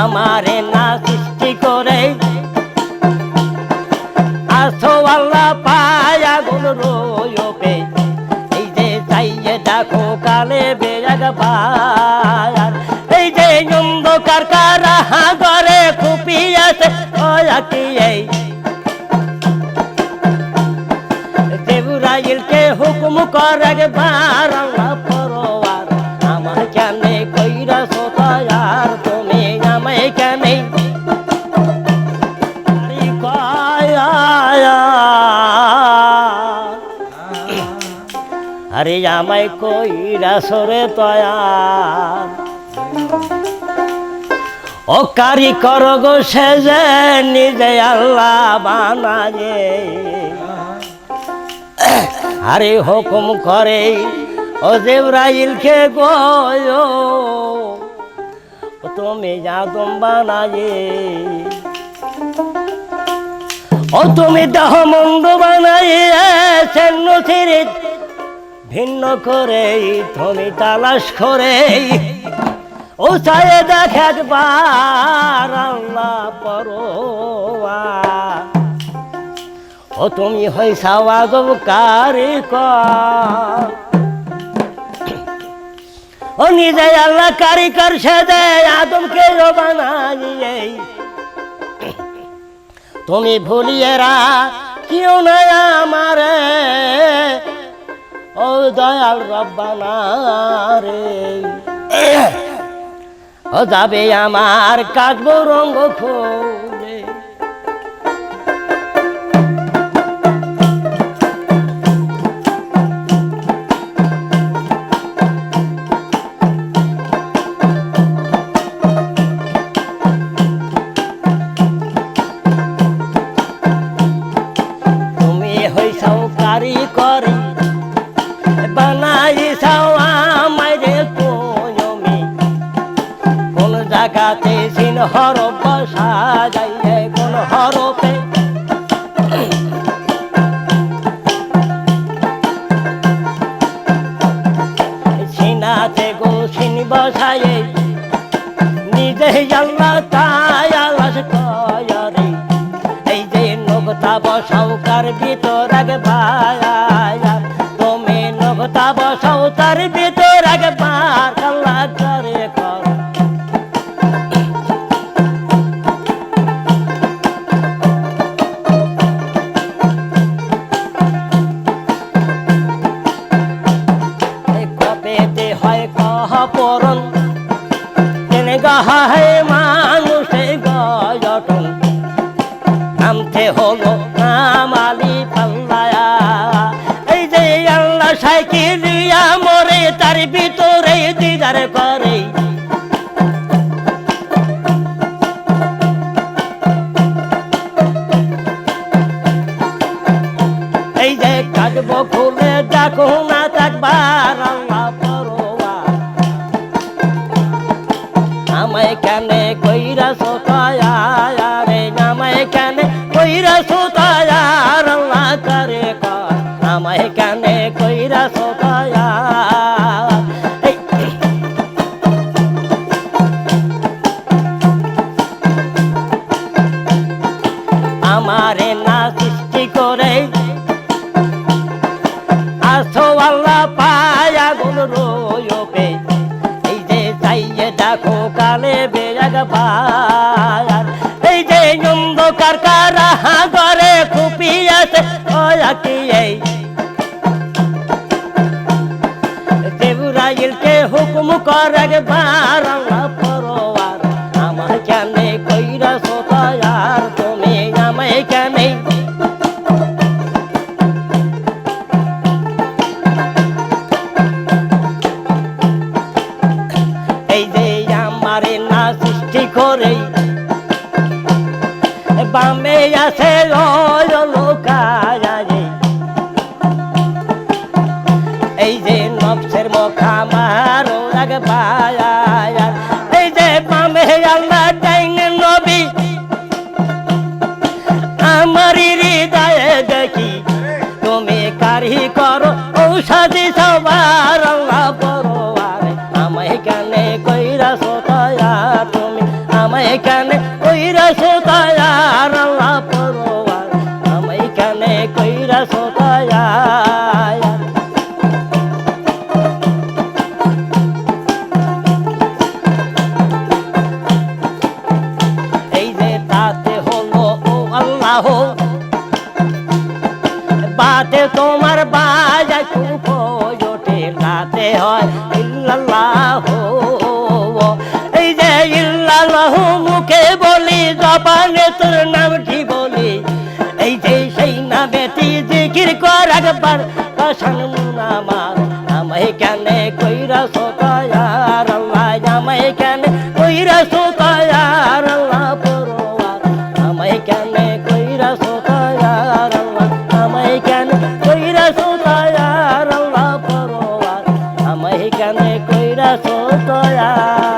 আমারে না সৃষ্টি করে। আসো আল্লাহ পায় আগুন রোয়বে এই যে চাইয়ে দেখো কালে এই যে কারা আছে ওয়াকি এই? হুকুম কর একবার আল্লাহ আরে আমায় কইরা সরে তয়ার। ও কারি কর গো সেজে নিজে আল্লাহ বানায়ে আরে হুকুম করে, ও জেব্রাইল খে গো তুমি যা যাদম বানায়ে ও তুমি দেহ মন্দ বানাইয়েছেন নথির ভিন্ন করে তুমি তালাশ করে ও চায়ে দেখ একবার আল্লাহ পরোয়া। ও তুমি হই সাওয়াজব কারি। ও নিজে আল্লাহ কারিকর সেদে আদমকে বানাইয়ে তুমি ভুলিয়েরা কেউ নাই আমারে। ও দয়াল রব্বানা রে ও যাবে আমার কাটবো রঙ্গ খুলে। তুমি হইসাও কারিকরি বানাইসাও আমায় রে তুমি কোন জায়গাতে সিন হরফ সাজাইয়ে কোন হরফে। সিনাতে গো সিন বসায়ে নিজে আল্লাহ তাই আলাস এই যে নগতা বসাও কার ভিতর আগে ভায়া দিদার করে। এই যে কাটবো খুলে দেখো না থাকবার আমায় কেন কইরা সোতায়া দেখো কালে বেয়াগ পায়ার। এই যে অন্ধকার কারা ঘরে খুপি ওয়া কি এই? দেবুরাইলকে হুকুম কর একবার পরোয়ার। আমার কেনে কইরা সোতায়ার তুমি করে বামে আছে লোকায় এই যে নবসের মুখা মারো আগে পায়ার এই যে বামে আল্লাহ নবী। আমার হৃদয়ে দেখি, তুমি কারি করো ঔষধি সবার তোমার বাজায় কুপো জোটে হয় ইল্লাল্লাহ। এই যে ইল্লাল্লাহ মুখে বলি, জবানে তোর নামটি বলি? এই যে সেই নামেটি জিকির কর একবার কষণ আমায় কেনে কইরা সোকায়ার আল্লাহ আমায় কেনে কইরা সোকায়ার আল্লাহ আমায় কেনে কইরা সোকায়ার olhar.